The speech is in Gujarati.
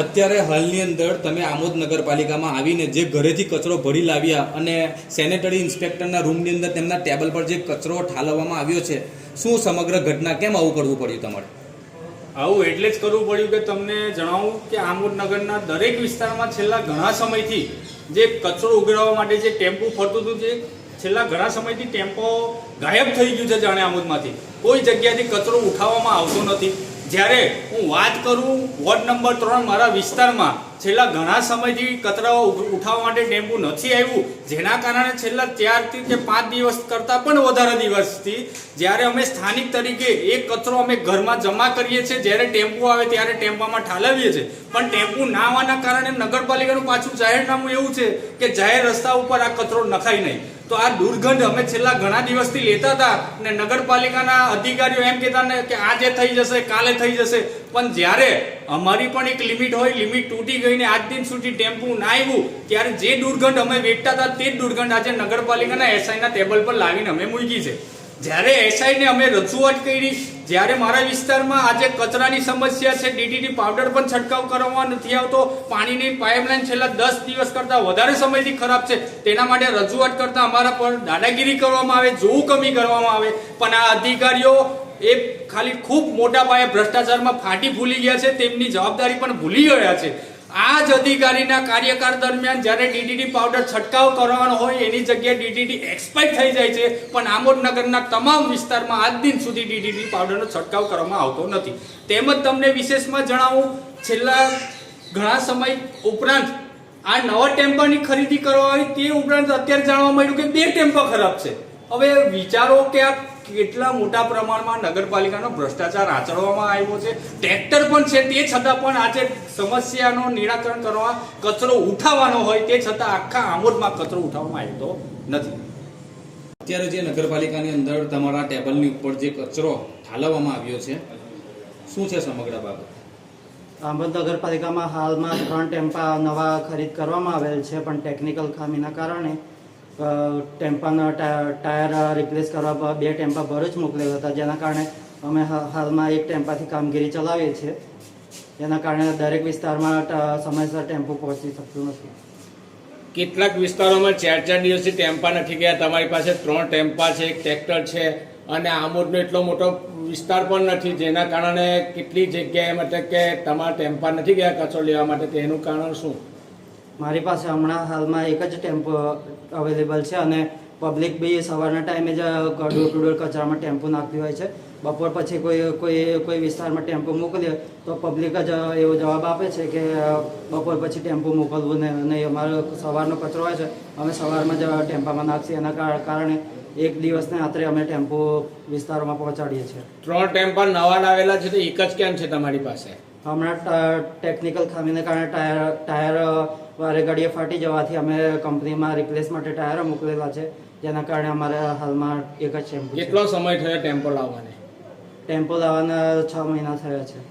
અત્યારે હાલની અંદર તમે આમોદ નગરપાલિકામાં આવીને જે ઘરેથી કચરો ભરી લાવ્યા અને સેનેટરી ઇન્સ્પેક્ટરના રૂમની અંદર તેમના ટેબલ પર જે કચરો ઠાલવવામાં આવ્યો છે, શું સમગ્ર ઘટના કેમ આવું કરવું પડ્યું તમારે? આવું એટલે જ કરવું પડ્યું કે તમને જણાવું કે આમોદ નગરના દરેક વિસ્તારમાં છેલ્લા ઘણા સમયથી જે કચરો ઉગાડવા માટે જે ટેમ્પો ફરતું હતું જે છેલ્લા ઘણા સમયથી ટેમ્પો ગાયબ થઈ ગયું છે જાણે આમોદમાંથી. કોઈ જગ્યાથી કચરો ઉઠાવવામાં આવતો નથી. જ્યારે હું વાત કરું વોર્ડ નંબર ત્રણ મારા વિસ્તારમાં, છેલ્લા ઘણા સમયથી કચરાઓ ઉઠાવવા માટે ટેમ્પુ નથી આવ્યું. જેના કારણે છેલ્લા ચારથી કે પાંચ દિવસ કરતાં પણ વધારે દિવસથી, જ્યારે અમે સ્થાનિક તરીકે એ કચરો અમે ઘરમાં જમા કરીએ છીએ, જ્યારે ટેમ્પો આવે ત્યારે ટેમ્પામાં ઠાલવીએ છીએ. પણ ટેમ્પુ ના આવવાના કારણે નગરપાલિકાનું પાછું જાહેરનામું એવું છે કે જાહેર રસ્તા ઉપર આ કચરો નખાય નહીં. તો આ દુર્ગંધ અમે છેલ્લા ઘણા દિવસથી લેતા હતા અને નગરપાલિકાના અધિકારીઓ એમ કહેતા ને કે આજે થઈ જશે, કાલે થઈ જશે. પણ જ્યારે અમારી પણ એક લિમિટ હોય, લિમિટ તૂટી ગઈ ને આજ દિન સુધી ટેમ્પુ ના આવ્યું, ત્યારે જે દુર્ગંધ અમે વેચતા હતા તે જ દુર્ગંધ આજે નગરપાલિકાના એસઆઈના ટેબલ પર લાવીને અમે મૂકી છે. જ્યારે એસઆઈને અમે રજૂઆત કરી, જ્યારે મારા વિસ્તારમાં આજે કચરાની સમસ્યા છે ડીટીટી પાવડર પણ છંટકાવ કરવામાં નથી આવતો, પાણીની પાઇપલાઇન છેલ્લા દસ દિવસ કરતાં વધારે સમયથી ખરાબ છે, તેના માટે રજૂઆત કરતાં અમારા પર દાદાગીરી કરવામાં આવે, જોવું કમી કરવામાં આવે, પણ આ અધિકારીઓ એ ખાલી ખૂબ મોટા પાયે ભ્રષ્ટાચારમાં ફાટી ભૂલી ગયા છે, તેમની જવાબદારી પણ ભૂલી ગયા છે. આ જ અધિકારીના કાર્યકાળ દરમિયાન જ્યારે ડીડીટી પાવડર છંટકાવ કરવાનો હોય, એની જગ્યાએ ડીડીટી એક્સપાયર થઈ જાય છે. પણ આમોદનગરના તમામ વિસ્તારમાં આજ દિન સુધી ડીડીટી પાવડરનો છંટકાવ કરવામાં આવતો નથી. તેમજ તમને વિશેષમાં જણાવું, છેલ્લા ઘણા સમય ઉપરાંત આ નવા ટેમ્પાની ખરીદી કરવા આવી તે ઉપરાંત અત્યારે જાણવા મળ્યું કે બે ટેમ્પા ખરાબ છે. હવે વિચારો કે આ કેટલા મોટા પ્રમાણમાં નગરપાલિકાનો ભ્રષ્ટાચાર આચરવામાં આવ્યો છે? ટ્રેક્ટર પણ છે તે છતાં પણ આજે સમસ્યાનું નિરાકરણ કરવા કચરો ઉઠાવવાનો હોય તે છતાં આખા આમોદમાં કચરો ઉઠાવવામાં આવતો નથી. અત્યારે જે નગરપાલિકાની અંદર તમારા ટેબલની ઉપર જે કચરો ઠાલવવામાં આવ્યો છે શું છે સમગ્ર બાબત? આંબદ નગરપાલિકામાં હાલમાં ત્રણ ટેમ્પા નવા ખરીદ કરવામાં આવેલ છે પણ ટેકનિકલ ખામીના કારણે ટેમ્પાના ટાયર રિપ્લેસ કરવા બ- ટેમ્પા ભરૂચ મોકલેલ હતા. જેના કારણે અમે હાલમાં એક ટેમ્પાથી કામગીરી ચલાવીએ છીએ. જેના કારણે દરેક વિસ્તારમાં સમયસર ટેમ્પો પહોંચી શકતું નથી. કેટલાક વિસ્તારોમાં ચાર ચાર દિવસથી ટેમ્પા નથી ગયા. તમારી પાસે ત્રણ ટેમ્પા છે, એક ટ્રેક્ટર છે અને આમોદનો એટલો મોટો વિસ્તાર પણ નથી. જેના કારણે કેટલી જગ્યાએ મતલબ કે તમારા ટેમ્પા નથી ગયા કચરો લેવા માટે. તેનું કારણ શું? મારી પાસે હમણાં હાલમાં એક જ ટેમ્પો અવેલેબલ છે અને પબ્લિક બી સવારના ટાઈમે જ ટુ ડોર કચરામાં ટેમ્પો નાખતી હોય છે. બપોર પછી કોઈ કોઈ કોઈ વિસ્તારમાં ટેમ્પો મોકલીએ તો પબ્લિક જ એવો જવાબ આપે છે કે બપોર પછી ટેમ્પો મોકલવું ને નહીં અમારો સવારનો કચરો હોય છે, અમે સવારમાં જ ટેમ્પામાં નાખીએ. એના કાર- કારણે એક દિવસને આત્રે અમે ટેમ્પો વિસ્તારોમાં પહોંચાડીએ છીએ. ત્રણ ટેમ્પા નવા લાવેલા છે તો એક જ કેમ છે તમારી પાસે? હમણાં ટેકનિકલ ખામીને કારણે ટાયર ટાયર વારે ઘડીએ ફાટી જવાથી અમે કંપનીમાં રિપ્લેસ માટે ટાયરો મોકલેલા છે જેના કારણે અમારે હાલમાં એક જ ટેમ્પો છે. કેટલો સમય થયો ટેમ્પો લાવવાને? ટેમ્પો લાવવાના છ મહિના થયા છે.